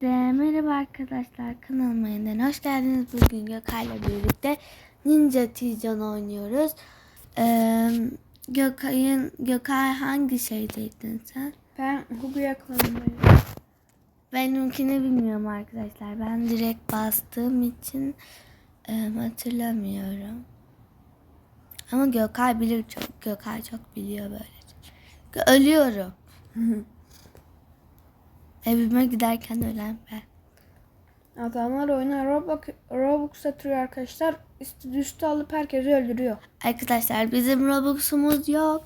Herkese Merhaba arkadaşlar kanalıma yeniden hoş geldiniz. Bugün Gökay'la birlikte Ninja Tijan oynuyoruz. Ee, Gökay'ın Gökay hangi şeydeydin sen? Ben Hugu'ya klanındayım. Benimkini bilmiyorum arkadaşlar. Ben direkt bastığım için e, hatırlamıyorum. Ama Gökay bilir çok. Gökay çok biliyor böyle. Ölüyorum. Evime giderken ölen ben. Adamlar oyuna Robux, Robux atıyor arkadaşlar. Üstü üstü alıp herkesi öldürüyor. Arkadaşlar bizim Robux'umuz yok.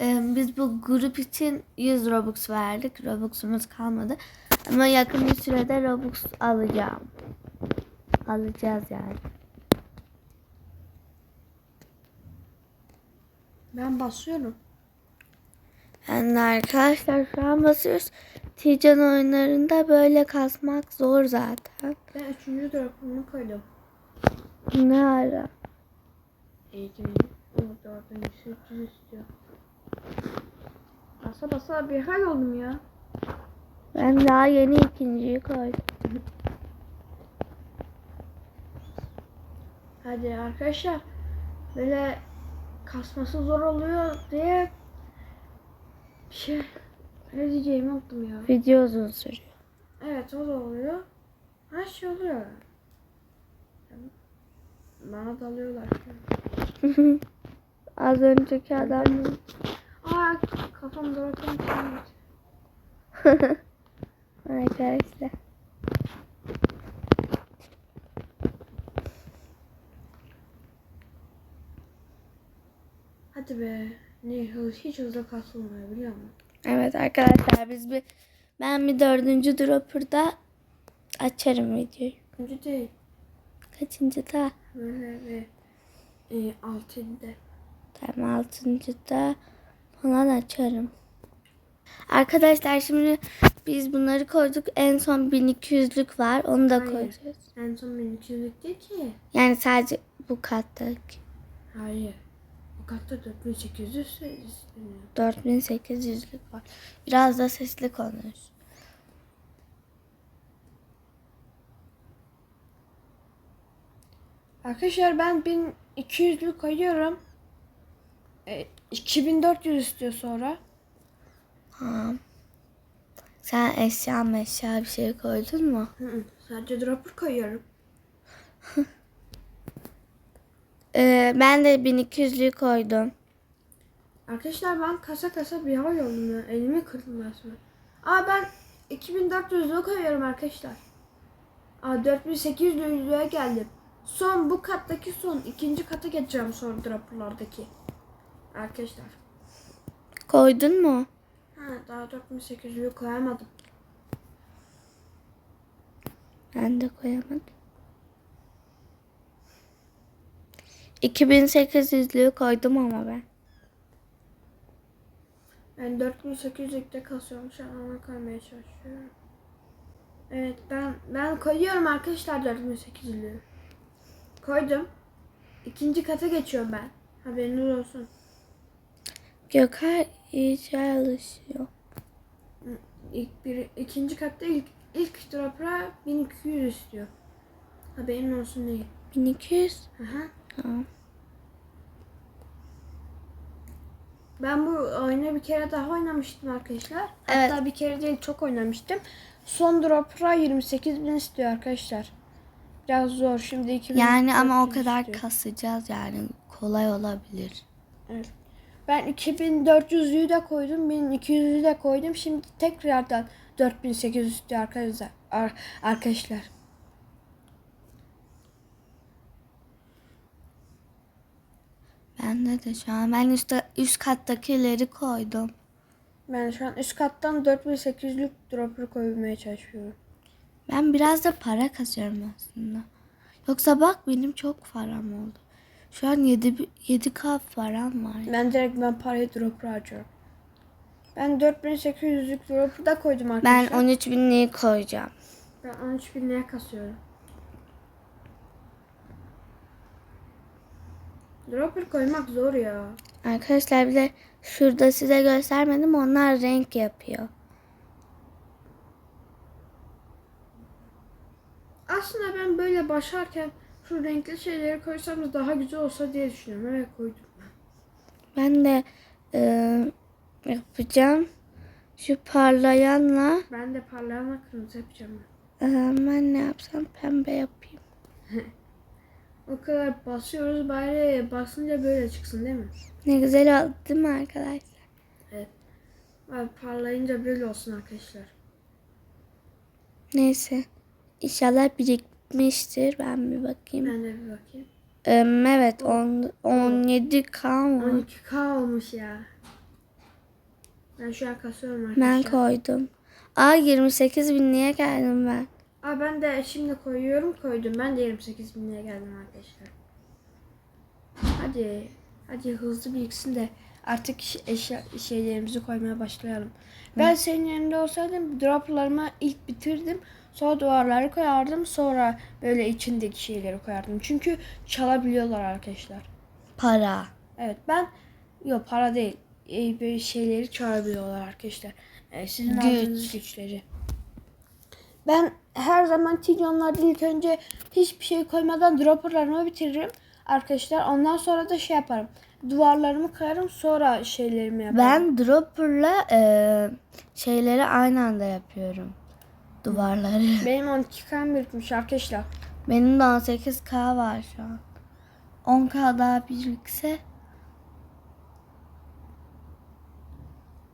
Ee, biz bu grup için 100 Robux verdik. Robux'umuz kalmadı. Ama yakın bir sürede Robux alacağım. Alacağız yani. Ben basıyorum. Yani arkadaşlar şu an basıyoruz. Tijan oyunlarında böyle kasmak zor zaten. Ben üçüncü drop'umu koydum. Ne ara? O dördüncüsü 300 istiyor. Basa basa bir hal oldum ya. Ben daha yeni ikinciyi koydum. Hadi arkadaşlar. Böyle kasması zor oluyor diye bir şey ne diyeceğimi unuttum ya. Video uzun sürüyor. Evet o da oluyor. Her şey oluyor. Bana dalıyorlar. Az önceki adam Aa kafam dururken arkadaşlar. Hadi be. Ne hız hiç hızlı kasılmıyor biliyor musun? Evet arkadaşlar biz bir ben bir dördüncü dropper'da açarım videoyu. Önce değil. Kaçıncı da? Ve e, altında. Tamam altıncı da falan açarım. Arkadaşlar şimdi biz bunları koyduk. En son 1200'lük var. Onu da Hayır. koyacağız. En son benim ikizlik değil ki. Yani sadece bu kattaki. Hayır. O katta 4800 isteniyor. 4800'lük var. Biraz da sesli konuş. Arkadaşlar ben 1200'lük koyuyorum. E, 2400 istiyor sonra. Ha. Sen eşya meşya bir şey koydun mu? Hı hı, sadece dropper koyuyorum. Ee, ben de 1200'lüğü koydum. Arkadaşlar ben kasa kasa bir hal oldum ya. Elimi kırdım resmen. Aa ben 2400 koyuyorum arkadaşlar. Aa 4800 liraya geldim. Son bu kattaki son. ikinci kata geçeceğim sonra dropperlardaki. Arkadaşlar. Koydun mu? Ha daha 4800 koyamadım. Ben de koyamadım. 2800'lüğü koydum ama ben. Ben 4800'lükte kasıyorum şu an ona koymaya çalışıyorum. Evet ben ben koyuyorum arkadaşlar 4800'lüğü. Koydum. İkinci kata geçiyorum ben. Haberiniz olsun. Gökay iyice alışıyor. İlk bir, ikinci katta ilk ilk drop'a 1200 istiyor. Haberin olsun değil. 1200. Aha. Tamam. Ben bu oyunu bir kere daha oynamıştım arkadaşlar. Evet. Hatta bir kere değil çok oynamıştım. Son drop'a 28 bin istiyor arkadaşlar. Biraz zor şimdi 2000 Yani ama o 400 kadar istiyor. kasacağız yani kolay olabilir. Evet. Ben 2400'lüyü de koydum, 1200'lüyü de koydum. Şimdi tekrardan 4800 istiyor arkadaşlar. Ar- arkadaşlar. Bende de şu an ben üstte, üst kattakileri koydum. Ben şu an üst kattan 4800'lük dropper koymaya çalışıyorum. Ben biraz da para kasıyorum aslında. Yoksa bak benim çok param oldu. Şu an 7 7k param var. Ben direkt ben parayı dropper harcıyorum. Ben 4800'lük dropper da koydum Ben arkadaşlar. 13 binliği koyacağım. Ben 13 bin liraya kasıyorum. Dropper koymak zor ya. Arkadaşlar bir de şurada size göstermedim onlar renk yapıyor. aslında ben böyle başlarken şu renkli şeyleri koysam daha güzel olsa diye düşünüyorum. Evet koydum. Ben de e, yapacağım. Şu parlayanla Ben de parlayan kırmızı yapacağım. e, ben ne yapsam pembe yapayım. O kadar basıyoruz bari basınca böyle çıksın değil mi? Ne güzel oldu değil mi arkadaşlar? Abi parlayınca böyle olsun arkadaşlar. Neyse. İnşallah birikmiştir. Ben bir bakayım. Ben de bir bakayım. E, evet on, 17 kan var. 12k olmuş ya. Ben şu an kasıyorum arkadaşlar. Ben koydum. Aa 28 binliğe geldim ben. Aa ben de şimdi koyuyorum koydum. Ben de 28 bin liraya geldim arkadaşlar. Hadi. Hadi hızlı biriksin de artık eşya şeylerimizi koymaya başlayalım. Ben senin yerinde olsaydım droplarımı ilk bitirdim. Sonra duvarları koyardım. Sonra böyle içindeki şeyleri koyardım. Çünkü çalabiliyorlar arkadaşlar. Para. Evet ben yok para değil. Ee, böyle şeyleri çalabiliyorlar arkadaşlar. Ee, sizin Güç. aldığınız güçleri. Ben her zaman Tijon'larda ilk önce hiçbir şey koymadan dropperlarımı bitiririm arkadaşlar. Ondan sonra da şey yaparım. Duvarlarımı kırarım sonra şeylerimi yaparım. Ben dropper'la e, şeyleri aynı anda yapıyorum. Duvarları. Benim 12 birikmiş arkadaşlar. Benim de 18k var şu an. 10k daha birikse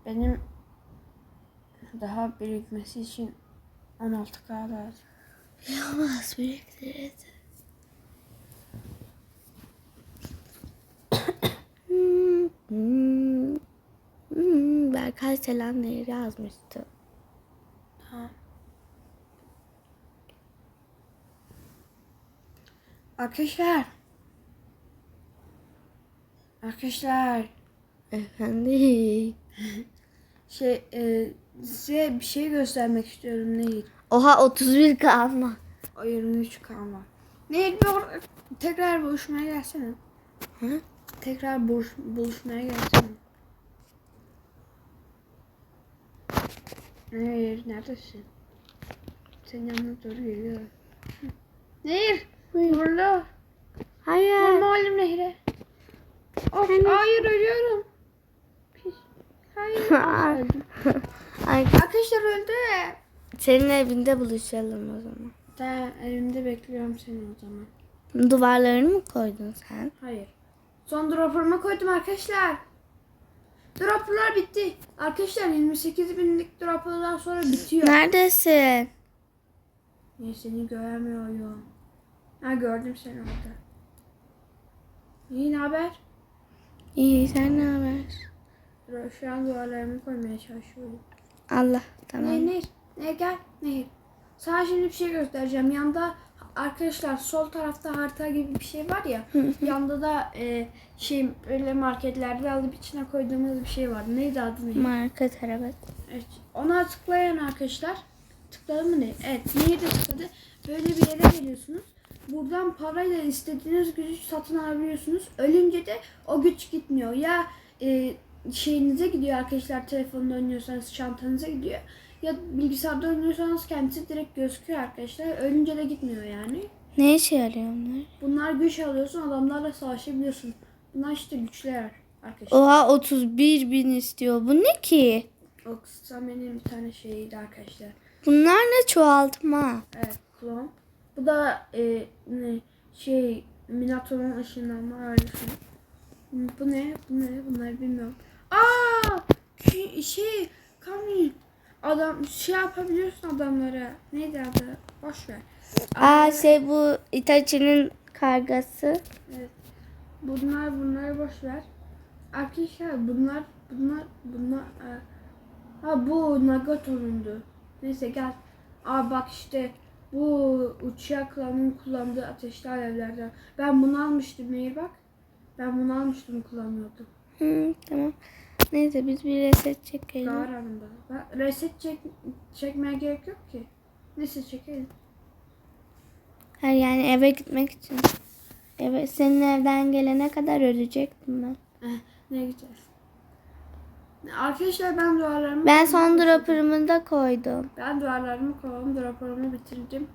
Benim daha birikmesi için 16k lazım. Hmm. Berkay selam nehir yazmıştı. Tamam. Arkadaşlar. Arkadaşlar. Efendim. Şey e, size bir şey göstermek istiyorum Nehir. Oha 31k ama. O 23 kan var. Nehir bir or- tekrar buluşmaya gelsene. Hı? Tekrar buluş- buluşmaya gelsene. Nehir neredesin? Senin yanına doğru geliyorum. Hı. Nehir. Burada. Hayır. Vurma oğlum Nehir'e. Of, hayır ölüyorum. Pis. Hayır. Öldüm. Arkadaşlar öldü. senin evinde buluşalım o zaman. Ben evimde bekliyorum seni o zaman. Duvarlarını mı koydun sen? Hayır. Son dropper'ıma koydum arkadaşlar. Dropper'lar bitti. Arkadaşlar 28 binlik dropper'dan sonra bitiyor. Neredesin? Niye seni göremiyorum. Ha gördüm seni orada. İyi ne haber? İyi sen ne haber? Şu an duvarlarımı koymaya çalışıyorum. Allah tamam. Nehir, Nehir. Nehir gel. Nehir. Sana şimdi bir şey göstereceğim. Yanda arkadaşlar sol tarafta harita gibi bir şey var ya. yanda da e, şey böyle marketlerde alıp içine koyduğumuz bir şey var. Neydi adı neydi? Market araba. Evet. Ona tıklayan arkadaşlar. Tıkladı mı ne? Evet. Nehir de tıkladı. Böyle bir yere geliyorsunuz. Buradan parayla istediğiniz gücü satın alabiliyorsunuz. Ölünce de o güç gitmiyor. Ya e, şeyinize gidiyor arkadaşlar telefonda oynuyorsanız çantanıza gidiyor. Ya bilgisayarda oynuyorsanız kendisi direkt gözüküyor arkadaşlar. Ölünce de gitmiyor yani. Ne işe yarıyor onlar? Bunlar güç alıyorsun adamlarla savaşabiliyorsun. Bunlar işte güçler arkadaşlar. Oha 31 bin istiyor. Bu ne ki? O benim bir tane şeyiydi arkadaşlar. Bunlar ne çoğaltma? Evet klon. Bu da e, ne şey Minator'un ışınlanma ailesi. Bu ne? Bu ne? Bunları bilmiyorum. Aa! Şey Kamil. Adam şey yapabiliyorsun adamlara. Neydi adı? Boş ver. Aa şey bu Itachi'nin kargası. Bunlar bunları boş ver. Arkadaşlar bunlar bunlar bunlar e, ha bu Nagato'nundu. Neyse gel. Aa bak işte bu uçak klanın kullandığı ateşli alevlerden. Ben bunu almıştım Nehir bak. Ben bunu almıştım kullanıyordum. Hı, tamam. Neyse biz bir reset çekelim. Daha aramda. Ben reset çek, çekmeye gerek yok ki. Neyse çekelim. Hayır yani eve gitmek için. Eve, senin evden gelene kadar ölecektim ben. Eh, ne gideceğiz? Arkadaşlar ben duvarlarımı Ben son dropper'ımı da koydum. Ben duvarlarımı koydum. Dropper'ımı bitirdim.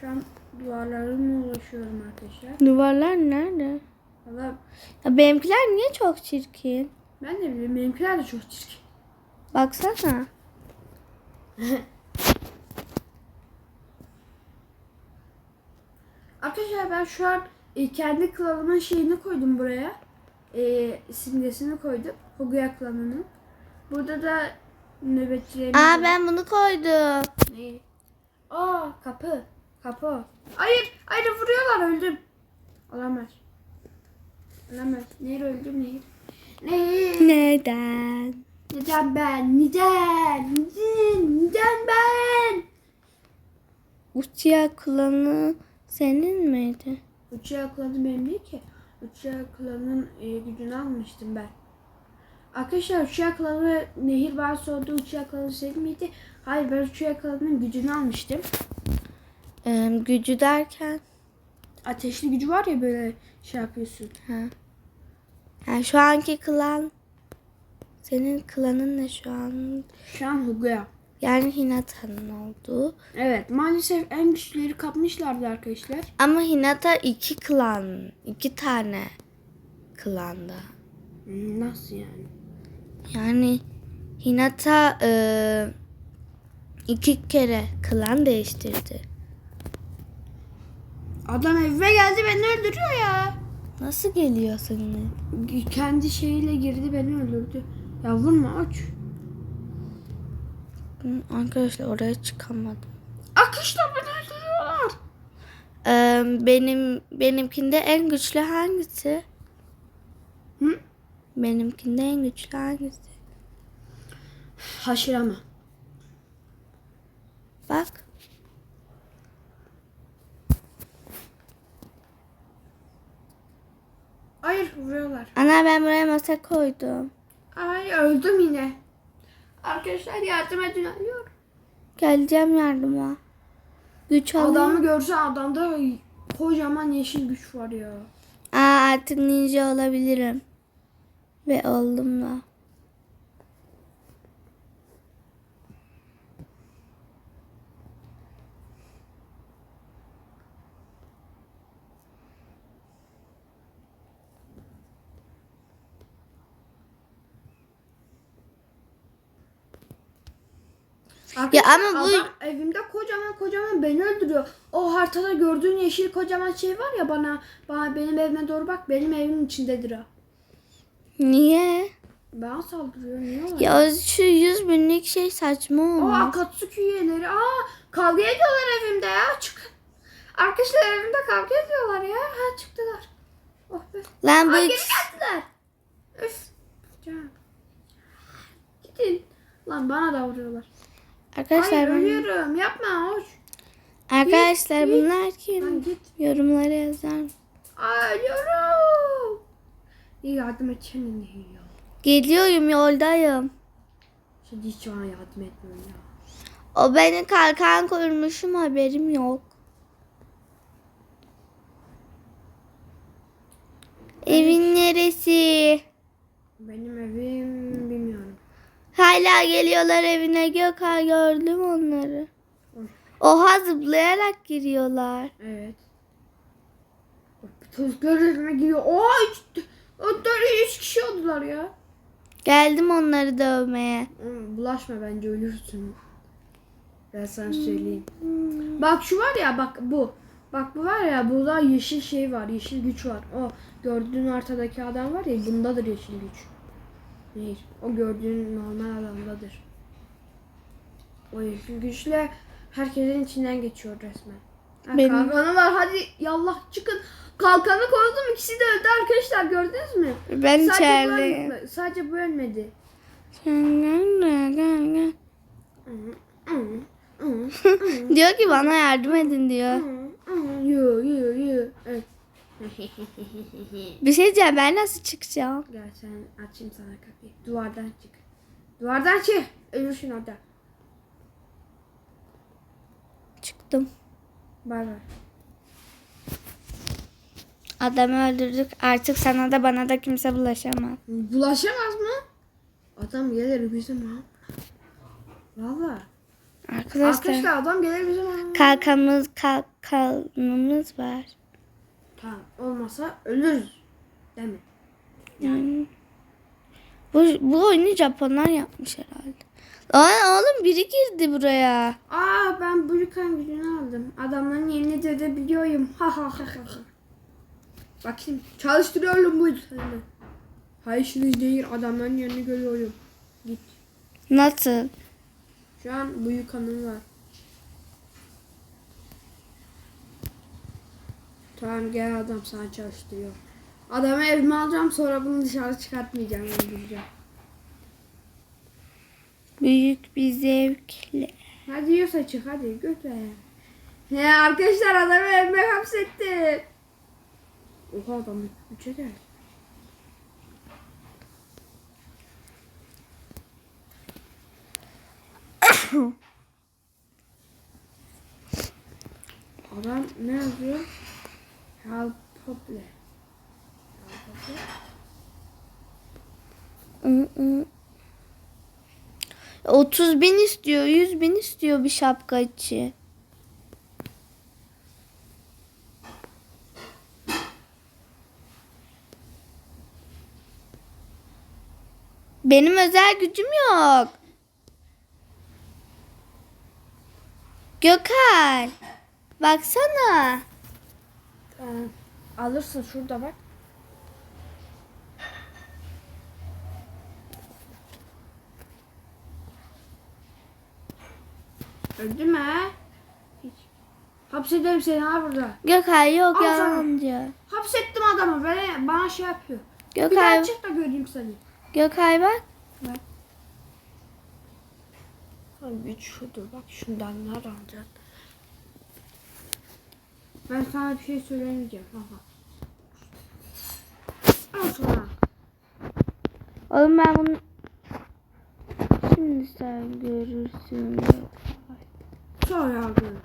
Şu an duvarlarımla ulaşıyorum arkadaşlar. Duvarlar nerede? Valla Ya benimkiler niye çok çirkin? ben de bileyim benimkiler de çok çirkin. Baksana. Arkadaşlar ben şu an e, kendi klanımın şeyini koydum buraya. E, simgesini koydum. Hoguya klanının. Burada da nöbetçilerimiz Aa var. ben bunu koydum. Ne? Aa kapı. Kapı. Hayır. Hayır vuruyorlar öldüm. Olamaz. Olamaz. Nehir öldüm Nehir. Nehir. Neden? Neden ben? Neden? Neden? Neden ben? Uçya klanı senin miydi? Uçağı klanı benim değil ki. Uçağı klanın e, gücünü almıştım ben. Arkadaşlar uçağı klanı Nehir bana sordu uçağı klanı senin miydi? Hayır ben uçağı klanının gücünü almıştım. Ee, gücü derken. Ateşli gücü var ya böyle şey yapıyorsun. Ha. Yani şu anki klan. Senin klanın ne şu an? Şu an Hugo'ya. Yani Hinata'nın olduğu. Evet maalesef en güçlüleri kapmışlardı arkadaşlar. Ama Hinata iki klan. iki tane klanda. Hmm, Nasıl yani? Yani Hinata e, iki kere klan değiştirdi. Adam evime geldi beni öldürüyor ya. Nasıl geliyor seninle? Kendi şeyiyle girdi beni öldürdü. Ya vurma aç. Arkadaşlar oraya çıkamadım. Arkadaşlar beni öldürüyorlar. Ee, benim benimkinde en güçlü hangisi? Hı? Benimkinde en güçlü hangisi? Haşirama. Bak. Hayır vuruyorlar. Ana ben buraya masa koydum. Ay öldüm yine. Arkadaşlar yardım edin ölüyor. Geleceğim yardıma. Güç alayım. Adamı görsen adamda kocaman yeşil güç var ya. Aa, artık ninja olabilirim. Ve oldum da. Ya ama bu- Adam evimde kocaman kocaman beni öldürüyor. O haritada gördüğün yeşil kocaman şey var ya bana, bana benim evime doğru bak benim evimin içindedir o. Niye? Bana saldırıyor niye o? Ya şu yüz binlik şey saçma olmuş. Akatsuki üyeleri. Aa kavga ediyorlar evimde ya. Çık. Arkadaşlar evimde kavga ediyorlar ya. Ha çıktılar. Oh be. Lan bu Ay geri geldiler. Üf. Can. Gidin. Lan bana da vuruyorlar. Arkadaşlar Hayır ben- ölüyorum. Yapma hoş. arkadaşlar Git, bunlar Lan kim? git. Yorumlara yazar. Aa, ölüyorum. İyi yardım edeceğim ya. Geliyorum yoldayım. Şimdi hiç bana yardım etmiyor ya. O beni kalkan kurmuşum haberim yok. Evin neresi? Benim evim bilmiyorum. Hala geliyorlar evine Gökhan gördüm onları. Oha zıplayarak giriyorlar. Evet. Çocuklar evime giriyor. Oha üç, dört, üç kişi oldular ya. Geldim onları dövmeye. Oğlum, Bulaşma bence ölürsün. Ben sana söyleyeyim. Bak şu var ya bak bu. Bak bu var ya burada yeşil şey var. Yeşil güç var. O gördüğün ortadaki adam var ya bundadır yeşil güç. Hayır. O gördüğün normal adamdadır. O yeşil güçle herkesin içinden geçiyor resmen. Ha, Benim- Kalkanı var hadi yallah çıkın. Kalkanı koydum ikisi de öldü arkadaşlar gördünüz mü? Ben Sadece bu. Sadece bu ölmedi. diyor ki bana yardım edin diyor. Yo yo yo. Evet. Bir şey diyeceğim ben nasıl çıkacağım? Gel sen açayım sana kapıyı. Duvardan çık. Duvardan çık. Ölürsün orada. Çıktım. Bay bay. Adamı öldürdük. Artık sana da bana da kimse bulaşamaz. Bulaşamaz mı? Adam gelir bizim ha. Valla. Arkadaşlar, Arkadaşlar adam gelir bizim kalkanımız kalkanımız var. Tamam olmasa ölürüz. Değil mi? Yani. Bu, bu oyunu Japonlar yapmış herhalde. Lan oğlum biri girdi buraya. Aa ben Bulukan gücünü aldım. Adamların yerini de de biliyorum. Ha ha ha ha. ha. Bakayım çalıştırıyorum bu yüzden. Hayır şimdi değil adamların yerini görüyorum. Git. Nasıl? Şu an bu yukanım var. Tamam gel adam sana çalıştırıyor. Adamı evime alacağım sonra bunu dışarı çıkartmayacağım. öldüreceğim. Büyük bir zevkle. Hadi yiyorsa çık hadi götür. He arkadaşlar adamı evime hapsetti. Oha adam üçe gel. Adam ne yazıyor? Help Pople. Hı hı. 30 bin istiyor, 100 bin istiyor bir şapka için. Benim özel gücüm yok. Gökhan. Baksana. Tamam. Alırsın şurada bak. Öldü mü? Hiç. Hapsederim seni ha burada. Gökhan yok Al sana. yalancı. Hapsettim adamı. Bana, bana şey yapıyor. Bir daha Gökhan, çık da göreyim seni. Gökhan bak. Güç şudur bak şundan ne alacaksın? Ben sana bir şey söylemeyeceğim. Aha. Al sana. Oğlum ben bunu... Şimdi sen görürsün. Sonra aldım.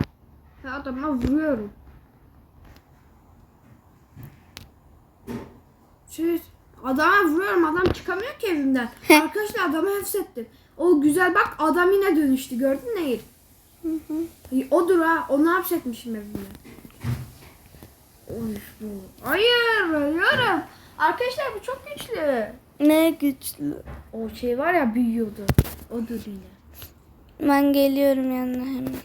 Ya adama vuruyorum. Şey, adama vuruyorum. Adam çıkamıyor ki evimden. Arkadaşlar adamı hapsettim. O güzel bak adam yine dönüştü. Gördün mü Nehir? Ay, Odur ha. Onu hapsetmişim evimde. Hayır. Ölüyorum. Arkadaşlar bu çok güçlü. Ne güçlü. O şey var ya büyüyordu. Odur yine. Ben geliyorum yanına hemen.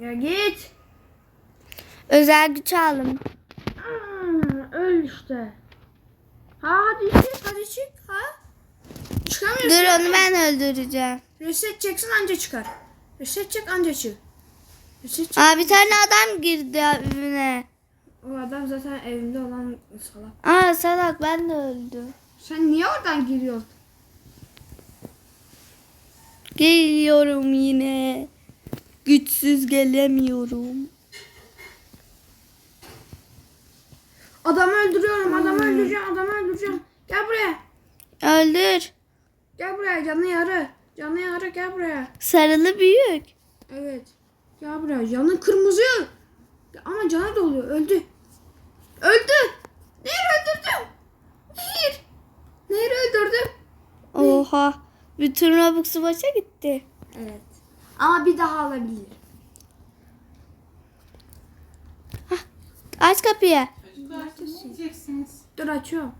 Ya git. Özel güç aldım. Öl işte. Ha hadi çık hadi çık ha. Çıkamıyorsun. Dur onu ben öldüreceğim. Reset çeksin anca çıkar. Reset çek anca çık. Reset çek. Aa bir tane adam girdi evine. O adam zaten evinde olan salak. Aa salak ben de öldüm. Sen niye oradan giriyorsun? Geliyorum yine. Güçsüz gelemiyorum. Adamı öldürüyorum, adamı öldüreceğim, adamı öldüreceğim. Gel buraya. Öldür. Gel buraya canı yarı. Canı yarı gel buraya. Sarılı büyük. Evet. Gel buraya. Canı kırmızı. Ama canı doluyor. Öldü. Öldü. Nehir öldürdüm. Nehir. Nehir öldürdüm. Oha. Bütün Robux'u başa gitti. Evet. Ama bir daha alabilir. Aç kapıyı. Yiyeceksiniz? Dur açıyorum.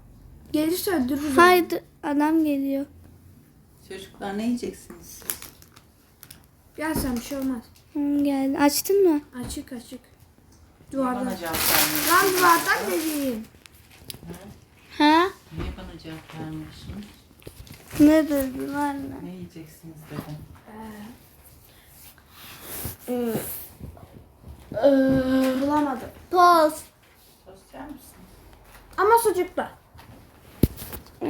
Gelirse öldürürüz. onu. Haydi adam geliyor. Çocuklar ne yiyeceksiniz? Gel sen bir şey olmaz. Hı, geldi. Açtın mı? Açık açık. Duvardan. bana cevap vermiyorsunuz? Lan duvardan dediğim. Ha? Niye bana cevap vermiyorsunuz? Ne dedin anne? Ne yiyeceksiniz dedim. Bulamadım. Toz. Sosyal misin? Ama sucukla.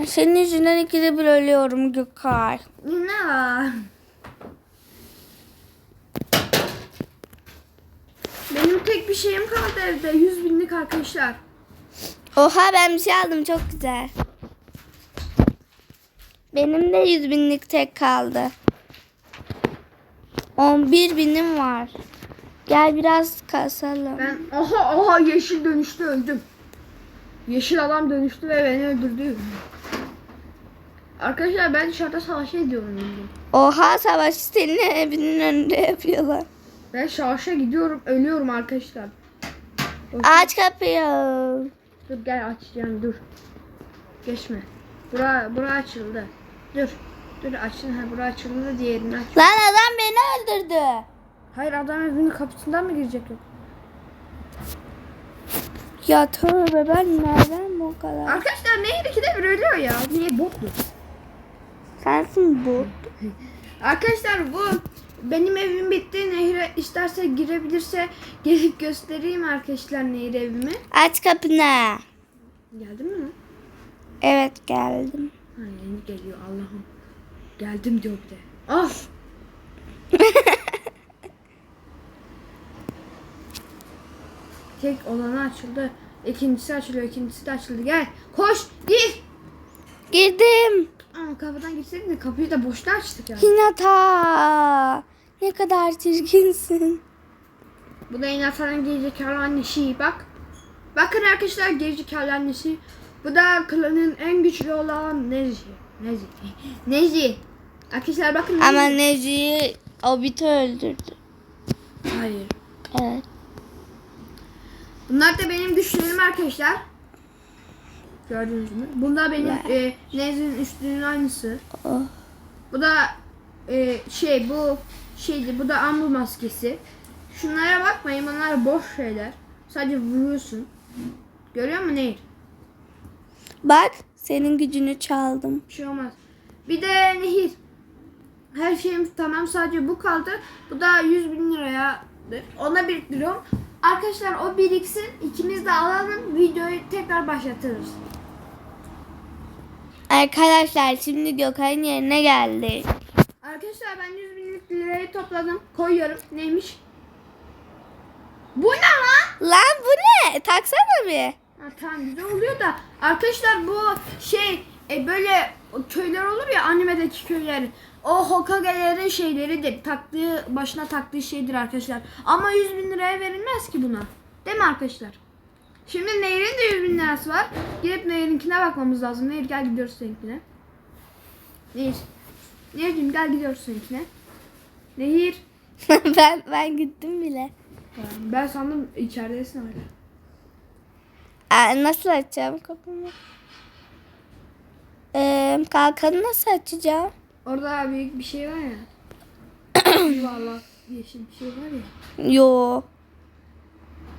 Senin yüzünden ikide bir ölüyorum Gökay. Ne Benim tek bir şeyim kaldı evde. 100 binlik arkadaşlar. Oha ben bir şey aldım çok güzel. Benim de 100 binlik tek kaldı. 11 binim var. Gel biraz kasalım. Ben aha aha yeşil dönüştü öldüm. Yeşil adam dönüştü ve beni öldürdü. Arkadaşlar ben dışarıda savaşa gidiyorum. bildiğin. Oha savaş senin evinin önünde yapıyorlar. Ben savaşa gidiyorum. Ölüyorum arkadaşlar. Aç kapıyı. Dur gel açacağım dur. Geçme. Bura, bura açıldı. Dur. Dur açın. Ha bura açıldı da diğerini aç. Lan adam beni öldürdü. Hayır adam evinin kapısından mı girecek yok? Ya tövbe ben nereden bu kadar? Arkadaşlar nehir ikide bir ölüyor ya. Niye botlu? Sensin bu. Arkadaşlar bu benim evim bitti. Nehire isterse girebilirse gelip göstereyim arkadaşlar nehir evimi. Aç kapını. Geldin mi? Evet geldim. Ha yeni geliyor Allah'ım. Geldim diyor bir de. Of. Tek olanı açıldı. İkincisi açılıyor. ikincisi de açıldı. Gel. Koş. Gir. Girdim. Ama kapıdan girseydin de kapıyı da boşta açtık yani. Hinata. Ne kadar çirkinsin. Bu da Inatan'ın gerizekalı annesi. Bak. Bakın arkadaşlar gerizekalı annesi. Bu da klanın en güçlü olan Nezi. Nezi. Nezi. Arkadaşlar bakın. Ama Nezi. Nezi'yi Obit'i öldürdü. Hayır. Evet. Bunlar da benim güçlerim arkadaşlar. Gördünüz mü? Bunlar benim e, Nezi'nin üstünün aynısı. Oh. Bu da e, şey bu şeydi bu da ambu maskesi. Şunlara bakmayın bunlar boş şeyler. Sadece vuruyorsun. Görüyor musun Nehir? Bak senin gücünü çaldım. Bir şey olmaz. Bir de Nehir. Her şeyim tamam sadece bu kaldı. Bu da 100 bin liraya. Ona biriktiriyorum. Arkadaşlar o biriksin. ikimiz de alalım. Videoyu tekrar başlatırız. Arkadaşlar şimdi Gökay'ın yerine geldik. Arkadaşlar ben 100 binlik lirayı topladım. Koyuyorum. Neymiş? Bu ne lan? Lan bu ne? Taksana bir. Ha, tamam güzel oluyor da arkadaşlar bu şey e, böyle köyler olur ya animedeki köyler. O Hokage'lerin şeyleridir. Taktığı başına taktığı şeydir arkadaşlar. Ama 100 bin liraya verilmez ki buna. Değil mi arkadaşlar? Şimdi Nehir'in de 100 bin lirası var. Gidip Nehir'inkine bakmamız lazım. Nehir gel gidiyoruz seninkine. Nehir. Nehir'cim gel gidiyoruz seninkine. Nehir. ben ben gittim bile. Ben sandım içeridesin hala. Aa, nasıl açacağım kapımı? Ee, kalkanı nasıl açacağım? Orada büyük bir şey var ya. Yuvarlak yeşil bir şey var ya. Yo.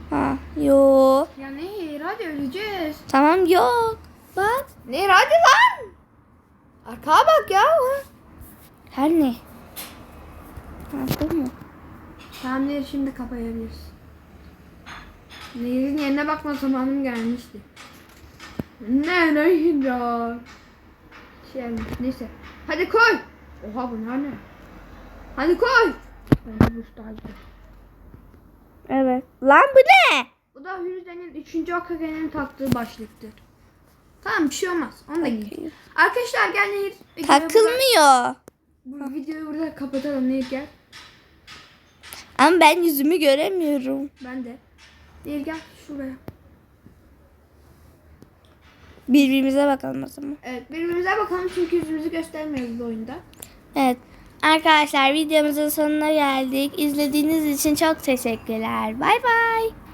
Ha, yo. Ya Nehir hadi öleceğiz. Tamam yok. Bak. Nehir hadi lan. Arkaya bak ya. Her ne? Bu mu? Tamam Nehir şimdi kapayabiliriz. Nehir'in yerine bakma zamanım gelmişti. Ne Nehir ya. Şey gelmiş. Neyse. Hadi koy. Oha bunlar ne? Hadi koy. Bence bu daha güzel. Evet. Lan bu ne? Bu da Hürriye'nin 3. Akage'nin taktığı başlıktır. Tamam bir şey olmaz. Onu da giy. Arkadaşlar gel Nehir. Takılmıyor. Bu videoyu burada kapatalım Nehir gel. Ama ben yüzümü göremiyorum. Ben de. Nehir gel şuraya. Birbirimize bakalım o zaman. Evet birbirimize bakalım çünkü yüzümüzü göstermiyoruz bu oyunda. Evet. Arkadaşlar videomuzun sonuna geldik. İzlediğiniz için çok teşekkürler. Bay bay.